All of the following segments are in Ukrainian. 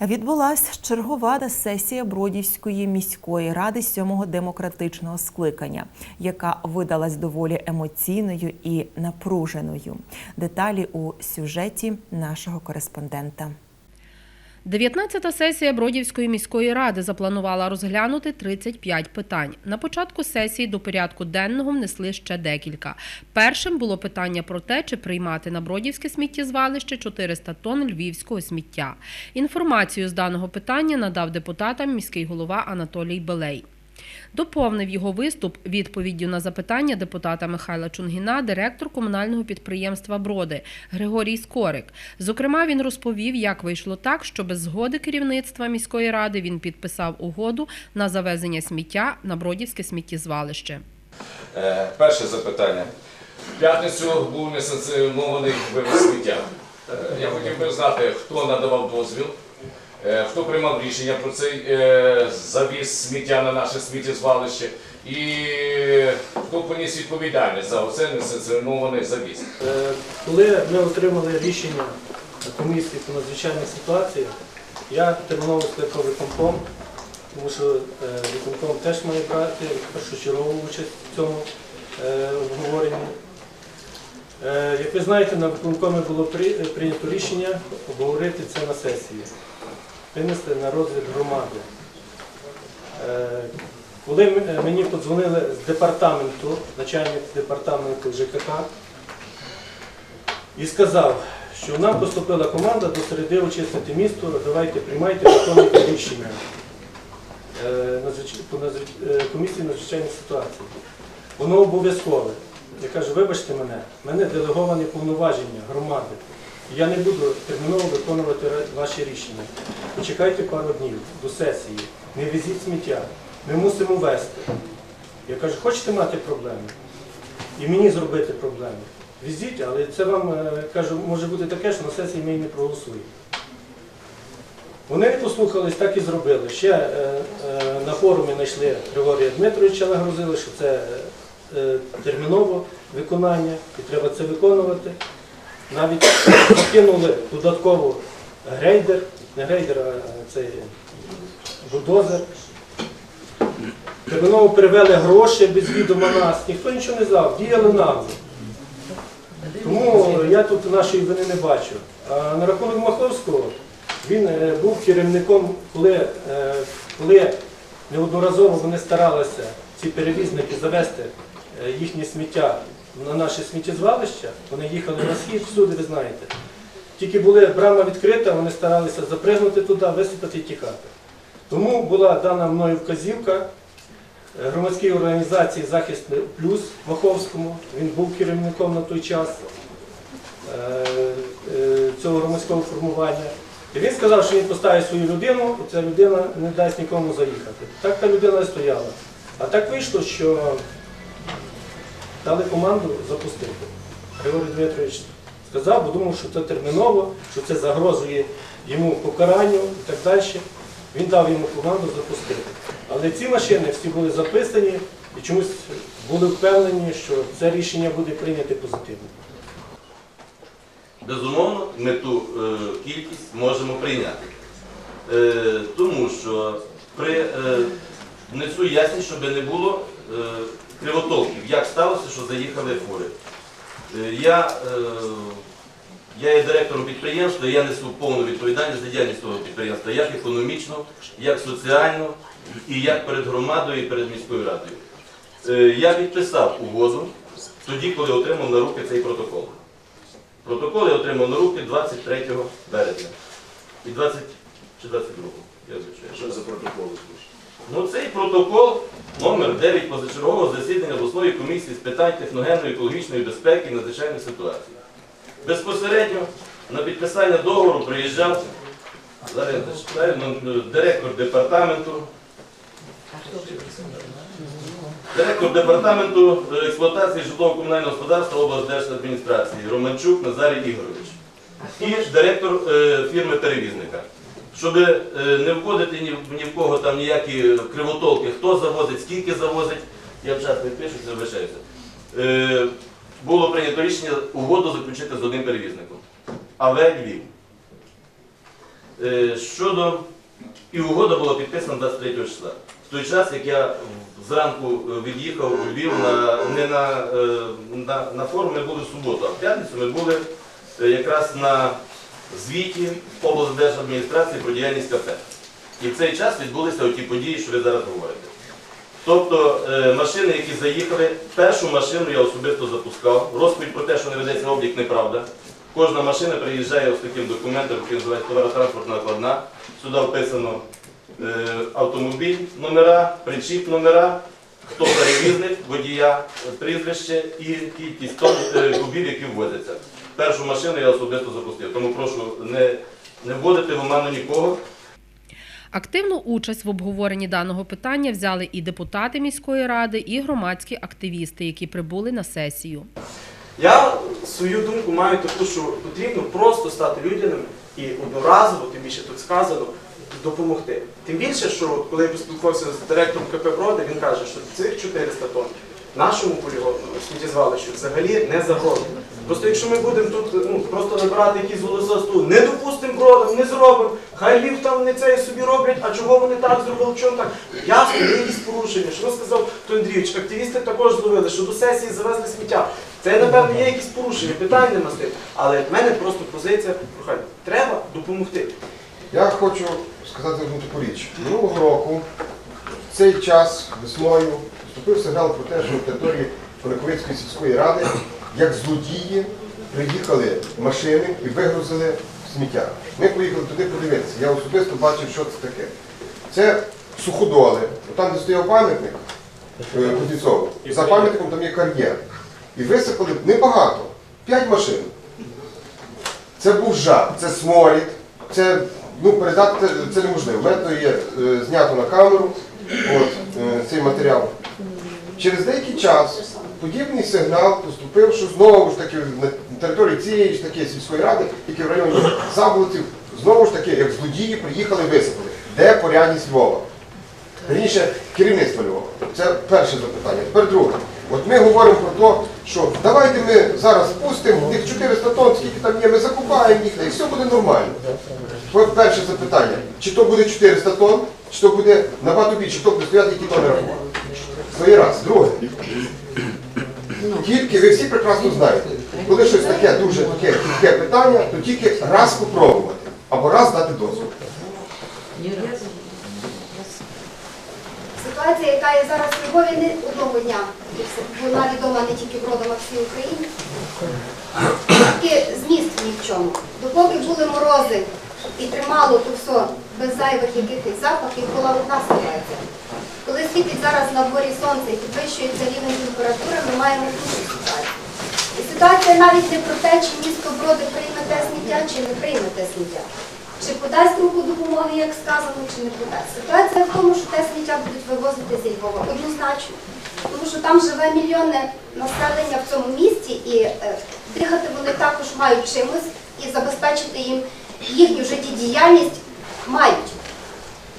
Відбулась чергова сесія Бродівської міської ради сьомого демократичного скликання, яка видалась доволі емоційною і напруженою. Деталі у сюжеті нашого кореспондента. 19-та сесія Бродівської міської ради запланувала розглянути 35 питань. На початку сесії до порядку денного внесли ще декілька. Першим було питання про те, чи приймати на Бродівське сміттєзвалище 400 тонн львівського сміття. Інформацію з даного питання надав депутатам міський голова Анатолій Белей. Доповнив його виступ відповіддю на запитання депутата Михайла Чунгіна, директор комунального підприємства Броди Григорій Скорик. Зокрема, він розповів, як вийшло так, що без згоди керівництва міської ради він підписав угоду на завезення сміття на Бродівське сміттєзвалище. Е, Перше запитання. В п'ятницю був несанкціонований вивіз сміття. Е, Я хотів би знати, хто надавав дозвіл, хто приймав рішення про цей е, завіз сміття на наше сміттєзвалище і хто поніс відповідальність за оце несанкціонований завіз. Е, Коли ми отримали рішення комісії по надзвичайних ситуаціях, я терміново скликав виконком, тому що е, виконком теж має брати першочергову участь в цьому е, обговоренні. Е, Як ви знаєте, на виконкомі було прийнято рішення обговорити це на сесії, винести на розгляд громади. Е, Коли е, мені подзвонили з департаменту, начальник департаменту ЖКХ, і сказав, що нам поступила команда до середи очистити місто, давайте приймайте виконуйте рішення е, комісії надзвичайних ситуацій. Воно обов'язкове. Я кажу, вибачте мене, в мене делеговані повноваження громади. Я не буду терміново виконувати ваші рішення. Почекайте пару днів до сесії, не везіть сміття. Ми мусимо вести. Я кажу, хочете мати проблеми? І мені зробити проблеми. Візіть, але це вам е, кажу, може бути таке, що на сесії ми і не проголосуємо. Вони послухались, так і зробили. Ще е, е, на форумі знайшли Григорія Дмитровича, нагрузили, що це е, е, терміново виконання і треба це виконувати. Навіть закинули додатково грейдер, не грейдер, а цей бульдозер. Терміново перевели гроші без відома нас, ніхто нічого не знав, діяли нам. Тому я тут нашої вини не бачу. А на рахунок Маховського, він е, був керівником, коли, е, коли неодноразово вони старалися, ці перевізники, завести е, їхнє сміття на наше сміттєзвалище, вони їхали на схід, всюди, ви знаєте. Тільки була брама відкрита, вони старалися запригнути туди, висипати і тікати. Тому була дана мною вказівка е, громадській організації Захист Плюс Маховському. Він був керівником на той час е, е, цього громадського формування. І він сказав, що він поставить свою людину, і ця людина не дасть нікому заїхати. Так та людина і стояла. А так вийшло, що дали команду запустити. Григорій Дмитрович сказав, бо думав, що це терміново, що це загрозує йому покаранню і так далі. Він дав йому команду запустити. Але ці машини всі були записані і чомусь були впевнені, що це рішення буде прийнято позитивно. Безумовно, ми ту е, кількість можемо прийняти. Е, тому що при е, внесу ясність, щоб не було е, кривотолків, як сталося, що заїхали фури. Е, я, е, я є директором підприємства, я несу повну відповідальність за діяльність того підприємства, як економічно, як соціально, і як перед громадою, і перед міською радою. Е, я підписав угоду тоді, коли отримав на руки цей протокол. Протокол я отримав на руки 23 березня. І 20 чи 22 я звичайно. Що за протоколи? Ну цей протокол номер 9 позачергового засідання обласної комісії з питань техногенної екологічної безпеки і надзвичайних ситуацій. Безпосередньо на підписання договору приїжджав зараз зачитаю, ну, директор департаменту. Директор департаменту е, експлуатації житлово-комунального господарства облдержадміністрації Романчук Назарій Ігорович і директор е, фірми перевізника. Щоб е, не вводити ні, ні в кого там ніякі кривотолки, хто завозить, скільки завозить, я в час не пишу, залишаюся. Е, було прийнято рішення угоду заключити з одним перевізником. АВ Львів. Е, Щодо і угода була підписана 23 числа. В той час, як я зранку е, від'їхав у Львів на, не на, е, на, на форум, ми були в суботу, а в п'ятницю ми були якраз на звіті облдержадміністрації про діяльність кафе. І в цей час відбулися ті події, що ви зараз говорите. Тобто е, машини, які заїхали, першу машину я особисто запускав. Розповідь про те, що не ведеться облік, неправда. Кожна машина приїжджає з таким документом, який називається товаротранспортна накладна. Сюди вписано е, автомобіль, номера, причіп номера, хто перевізник, водія, прізвище і кількість е, кубів, які ввозяться. Першу машину я особисто запустив, тому прошу не, не вводити в оману нікого. Активну участь в обговоренні даного питання взяли і депутати міської ради, і громадські активісти, які прибули на сесію. Я свою думку маю таку, що потрібно просто стати людяними і одноразово, тим більше тут сказано, допомогти. Тим більше, що коли я поспілкувався з директором КП Броди, він каже, що цих 400 тонн нашому полігону сміттєзвалищу взагалі не загрожує. Просто якщо ми будемо тут ну, просто набирати якісь голососту, не допустимо бродом, не зробимо, хай Львів там не це і собі роблять, а чого вони так зробили, чому так? Ясно, є якісь порушення. Що розказав Той Андрійович, активісти також зловили, що до сесії завезли сміття. Це, напевно, є якісь порушення, питань нема з. Але в мене просто позиція прохання. Треба допомогти. Я хочу сказати одну таку річ. Минулого року, в цей час весною, поступив сигнал про те, що на території Конаковицької сільської ради, як злодії, приїхали машини і вигрузили сміття. Ми поїхали туди подивитися. Я особисто бачив, що це таке. Це суходоли. Там, де стояв пам'ятник е, Кузнєцову, за пам'ятником там є кар'єр. І висипали небагато, п'ять машин. Це був жах, це сморід, це ну, передати це неможливо. У мене то є е, знято на камеру от, е, цей матеріал. Через деякий час подібний сигнал поступив, що знову ж таки на території цієї ж таки сільської ради, тільки в районі Заболотів, знову ж таки, як злодії приїхали висипали. Де порядність Львова? Верніше, керівництво Львова. Це перше запитання. Тепер друге. От ми говоримо про те, що давайте ми зараз пустимо тих 400 тонн, скільки там є, ми закупаємо їх, і все буде нормально. От Перше запитання. Чи то буде 400 тонн, чи то буде набагато більше, хто буде стояти, які тонни рахувати? Це раз. Друге. Тільки ви всі прекрасно знаєте, коли щось таке дуже таке, таке питання, то тільки раз попробувати або раз дати дозвіл. Ситуація, яка є зараз в Львові, не одного дня. Вона відома не тільки бродом, а всій Україні. Тільки зміст ні в чому. Допоки були морози і тримало то все без зайвих якихось запахів, була одна ситуація. Коли світить зараз на дворі сонце і підвищується рівень температури, маємо іншу ситуацію. І ситуація навіть не про те, чи місто Броди прийме те сміття, чи не прийме те сміття. Чи подасть руку допомоги, як сказано, чи не подасть. Ситуація в тому, що те сміття будуть вивозити зі Львова однозначно. Тому що там живе мільйони населення в цьому місті, і е, дихати вони також мають чимось і забезпечити їм їхню життєдіяльність мають.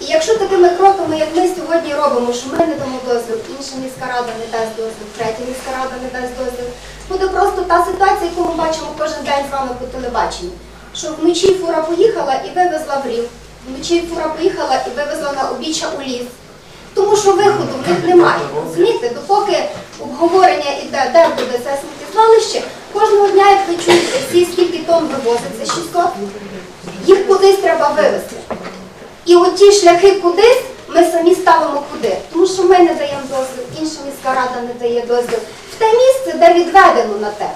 І якщо такими кроками, як ми сьогодні робимо, що ми не дамо дозвіл, інша міська рада не дасть дозвіл, третя міська рада не дасть дозвіл, буде просто та ситуація, яку ми бачимо кожен день з вами по телебаченню. Що вночі фура поїхала і вивезла в рів, вночі фура поїхала і вивезла на обіччя у ліс. Тому що виходу в них немає. Розумієте, допоки обговорення іде, де буде це сміттєзвалище, кожного дня, як ви чуєте, всі скільки тонн вивозиться, 600, їх кудись треба вивезти. І от ті шляхи кудись ми самі ставимо куди. Тому що ми не даємо дозвіл, інша міська рада не дає дозвіл. В те місце, де відведено на те.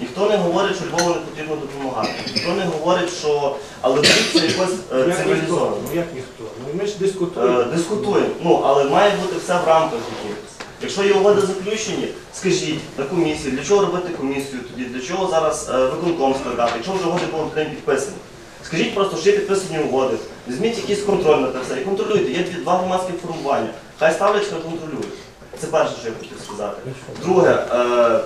Ніхто не говорить, що Львову не потрібно допомагати. Ніхто не говорить, що але це якось е, цивілізовано. Ну як ніхто? Ну ми ж дискутуємо. Е, Дискутуємо. Ну, але має бути все в рамках якихось. Якщо є угоди заключені, скажіть на комісії, для чого робити комісію тоді, для чого зараз е, виконком складати, якщо вже угоди були туди підписані. Скажіть просто, що є підписані угоди, візьміть якийсь контроль на це все і контролюйте. Є два громадські формування. Хай ставлять, хай контролюють. Це перше, що я хотів сказати. Друге, е,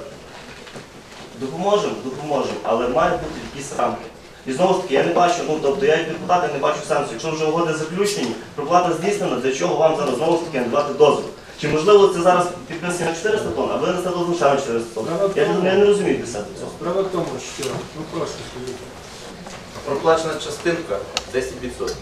Допоможемо, допоможемо, але має бути якісь рамки. І знову ж таки, я не бачу, ну тобто я як депутат я не бачу сенсу. Якщо вже угоди заключені, проплата здійснена, для чого вам зараз знову ж таки не давати дозвіл? Чи можливо це зараз підписання на 400 тонн, а ви не дозвіл ще на 400 тонн? Я, не- я не розумію себе цього. Справа в тому, що, ну прошу, скажіть. Проплачена частинка 10%.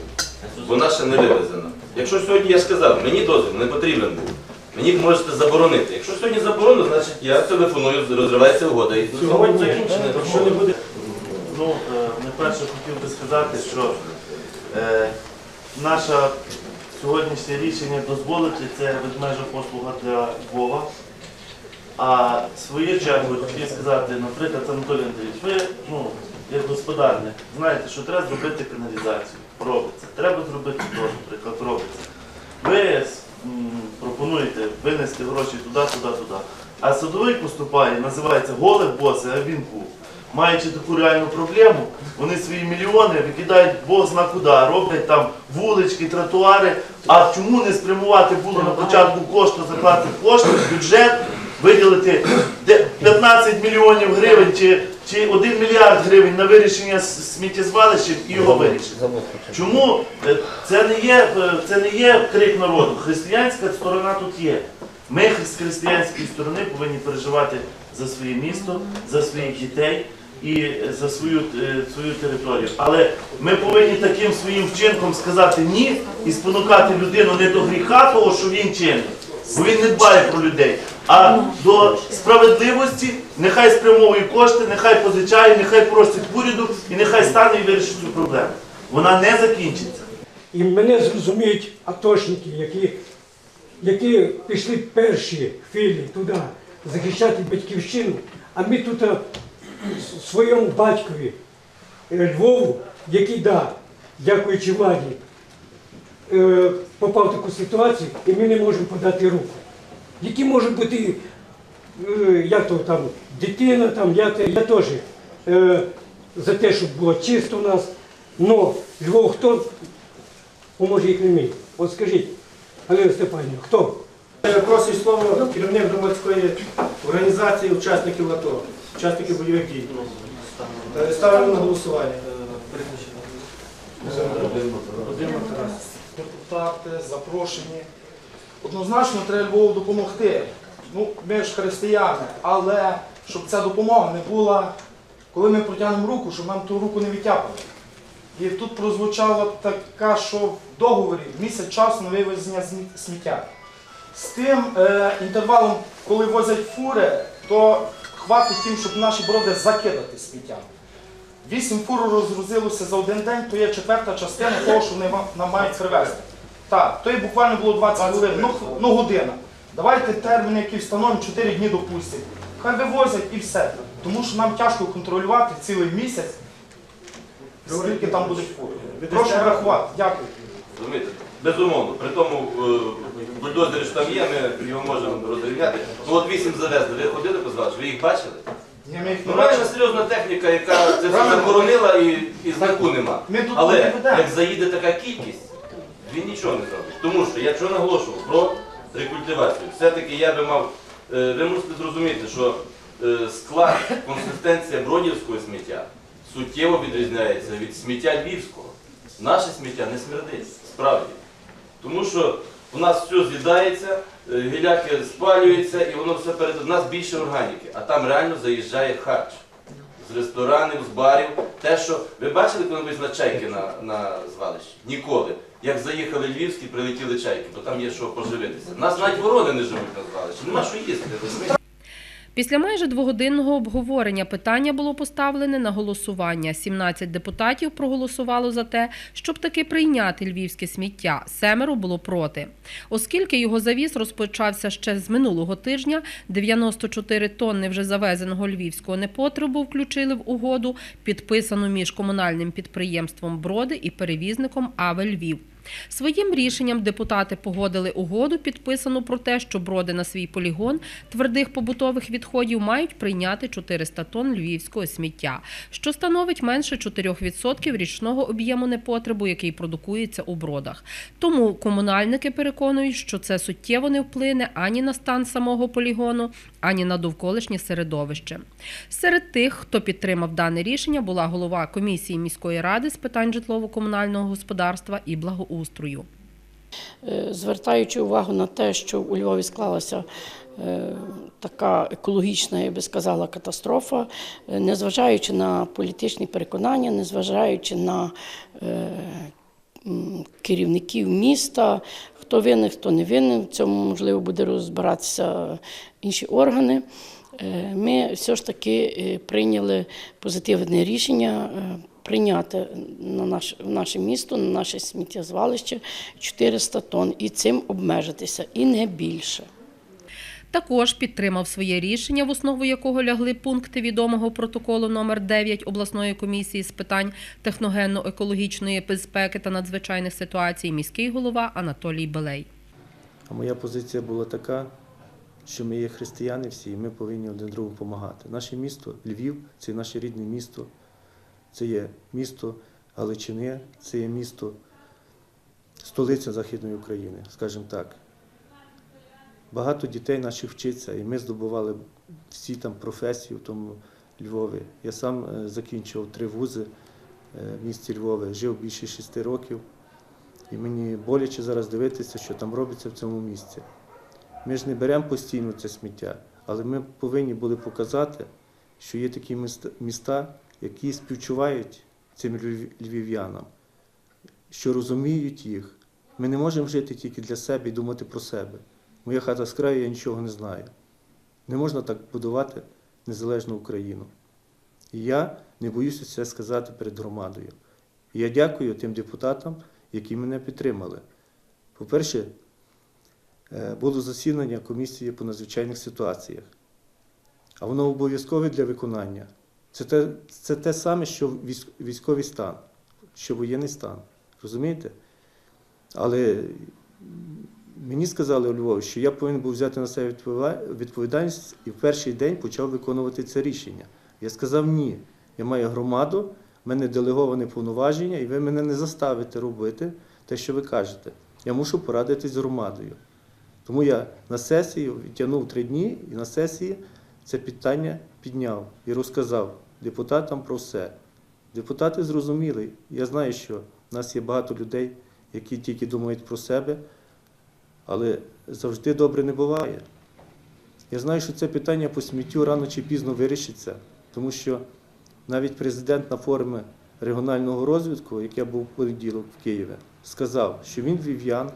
Вона ще не вивезена. Якщо сьогодні я сказав, мені дозвіл не потрібен був, мені можете заборонити. Якщо сьогодні заборонено, значить я телефоную, розривається угода. І сьогодні закінчено. Якщо не буде Ну, е, найперше хотів би сказати, що е, наше сьогоднішнє рішення дозволити це ведмежа послуга для Львова. А свою чергу хотів сказати, наприклад, Анатолій Андрійович, ви, ну, як господарник, знаєте, що треба зробити каналізацію. Робиться. Треба зробити теж, наприклад, робиться. Ви пропонуєте винести гроші туди, туди, туди. А садовий поступає, називається голий боси, а він був. Маючи таку реальну проблему, вони свої мільйони викидають Бог зна куди, роблять там вулички, тротуари. А чому не спрямувати було на початку кошти, закласти кошти в бюджет, виділити де- 15 мільйонів гривень чи, чи 1 мільярд гривень на вирішення сміттєзвалища і його вирішити? Чому Е, це не є, е, це не є крик народу? Християнська сторона тут є. Ми з християнської сторони повинні переживати за своє місто, за своїх дітей і е, за свою, свою територію. Але ми повинні таким своїм вчинком сказати ні і спонукати людину не до гріха того, що він чинить, бо він не дбає про людей, а до справедливості, нехай спрямовує кошти, нехай позичає, нехай просить уряду і нехай стане і вирішить цю проблему. Вона не закінчиться. І мене зрозуміють атошники, які, які пішли перші хвилі туди захищати батьківщину, а ми тут своєму батькові е, Львову, який, да, дякуючи владі, е, попав в таку ситуацію, і ми не можемо подати руку. Які можуть бути, е, як то там, дитина, там, я, я теж е, за те, щоб було чисто у нас. Но Львов хто поможе їх не мій. От скажіть, Галина Степанівна, хто? Е, Просить слово керівник громадської організації учасників АТО, учасників бойових дій. Е, Ставимо на голосування. Володимир Тарас. депутати, запрошені. Однозначно треба Львову допомогти. Ну, ми ж християни, але щоб ця допомога не була, коли ми протягнемо руку, щоб нам ту руку не відтяпали. І тут прозвучало така, що в договорі місяць часу на вивезення сміття. З тим е, інтервалом, коли возять фури, то хватить тим, щоб наші броди закидати сміттям. Вісім фур розгрузилося за один день, то є четверта частина того, що вони нам мають привезти. Так, то є буквально було 20 хвилин, ну, ну година. Давайте терміни, які встановлені, 4 дні допустять. Хай вивозять і все. Тому що нам тяжко контролювати цілий місяць, скільки там буде фур. Прошу врахувати. Дякую. Розумієте? Безумовно. При тому е, бульдозері, що там є, ми його можемо розрівняти. Ну от вісім завезли. Ви ходили по звалищу? Ви їх бачили? Ні, ми їх не Ну, реально серйозна техніка, яка це все Правильно. заборонила і, і знаку нема. Ми тут не Але ведемо. як заїде така кількість, він нічого не зробить. Тому що я чого наголошував про рекультивацію. Все-таки я би мав, е, ви мусите зрозуміти, що е, склад, консистенція бродівського сміття суттєво відрізняється від сміття львівського. Наше сміття не смердить, справді. Тому що у нас все з'їдається, е, гіляки спалюються і воно все перед у нас більше органіки, а там реально заїжджає харч. З ресторанів, з барів. Те, що ви бачили коли-небудь на чайки на, на звалищі? Ніколи. Як заїхали львівські, прилетіли чайки, бо там є що поживитися. Нас навіть ворони не живуть на звалищі. Нема що їсти. Після майже двогодинного обговорення питання було поставлене на голосування. 17 депутатів проголосувало за те, щоб таки прийняти львівське сміття. Семеро було проти. Оскільки його завіз розпочався ще з минулого тижня, 94 тонни вже завезеного львівського непотребу включили в угоду, підписану між комунальним підприємством Броди і перевізником Аве Львів. Своїм рішенням депутати погодили угоду, підписану про те, що броди на свій полігон твердих побутових відходів мають прийняти 400 тонн львівського сміття, що становить менше 4% річного об'єму непотребу, який продукується у бродах. Тому комунальники переконують, що це суттєво не вплине ані на стан самого полігону, ані на довколишнє середовище. Серед тих, хто підтримав дане рішення, була голова комісії міської ради з питань житлово-комунального господарства і благоустрою. Е, Звертаючи увагу на те, що у Львові склалася е, така екологічна, я би сказала, катастрофа, е, незважаючи на політичні переконання, незважаючи на керівників міста, хто винен, хто не винен, в цьому можливо буде розбиратися інші органи. Ми все ж таки прийняли позитивне рішення прийняти на наш, в наше місто, на наше сміттєзвалище 400 тонн і цим обмежитися, і не більше. Також підтримав своє рішення, в основу якого лягли пункти відомого протоколу номер 9 обласної комісії з питань техногенно-екологічної безпеки та надзвичайних ситуацій міський голова Анатолій Белей. А моя позиція була така, що ми є християни всі, і ми повинні один другому допомагати. Наше місто, Львів, це наше рідне місто, це є місто Галичини, це є місто столиця Західної України, скажімо так. Багато дітей наших вчиться, і ми здобували всі там професії в тому Львові. Я сам е, закінчував три вузи е, в місті Львові, жив більше шести років. І мені боляче зараз дивитися, що там робиться в цьому місці. Ми ж не беремо постійно це сміття, але ми повинні були показати, що є такі міста- міста, які співчувають цим львів'янам, що розуміють їх. Ми не можемо жити тільки для себе і думати про себе. Моя хата з краю, я нічого не знаю. Не можна так будувати незалежну Україну. І я не боюся це сказати перед громадою. І я дякую тим депутатам, які мене підтримали. По-перше, е, було засідання комісії по надзвичайних ситуаціях, а воно обов'язкове для виконання. Це те, це те саме, що військовий стан, що воєнний стан. Розумієте? Але мені сказали у Львові, що я повинен був взяти на себе відповідальність і в перший день почав виконувати це рішення. Я сказав ні. Я маю громаду, в мене делеговане повноваження, і ви мене не заставите робити те, що ви кажете. Я мушу порадитись з громадою. Тому я на сесію відтягнув три дні і на сесії це питання підняв і розказав депутатам про все. Депутати зрозуміли. Я знаю, що в нас є багато людей, які тільки думають про себе, але завжди добре не буває. Я знаю, що це питання по сміттю рано чи пізно вирішиться, тому що навіть президент на форумі регіонального розвитку, яке був в понеділок в Києві, сказав, що він львів'ян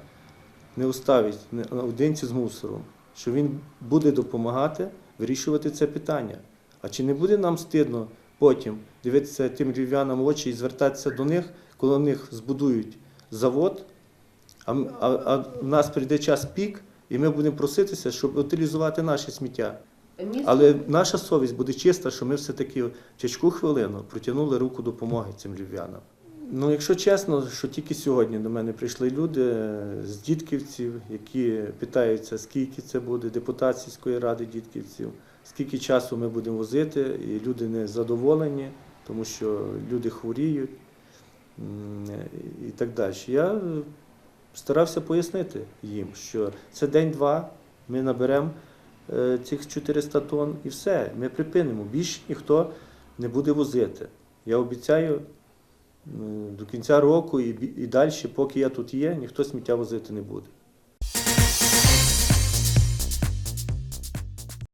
не оставить наодинці з мусором, що він буде допомагати вирішувати це питання. А чи не буде нам стидно потім дивитися тим львів'янам в очі і звертатися до них, коли в них збудують завод, а, а, а в нас прийде час пік, і ми будемо проситися, щоб утилізувати наше сміття. Але наша совість буде чиста, що ми все-таки в тяжку хвилину протягнули руку допомоги цим львів'янам. Ну, якщо чесно, що тільки сьогодні до мене прийшли люди е, з дітківців, які питаються, скільки це буде депутат сільської ради дітківців, скільки часу ми будемо возити, і люди не задоволені, тому що люди хворіють і так далі. Я старався пояснити їм, що це день-два, ми наберемо е, цих 400 тонн і все, ми припинимо. Більше ніхто не буде возити. Я обіцяю до кінця року і, і далі, поки я тут є, ніхто сміття возити не буде.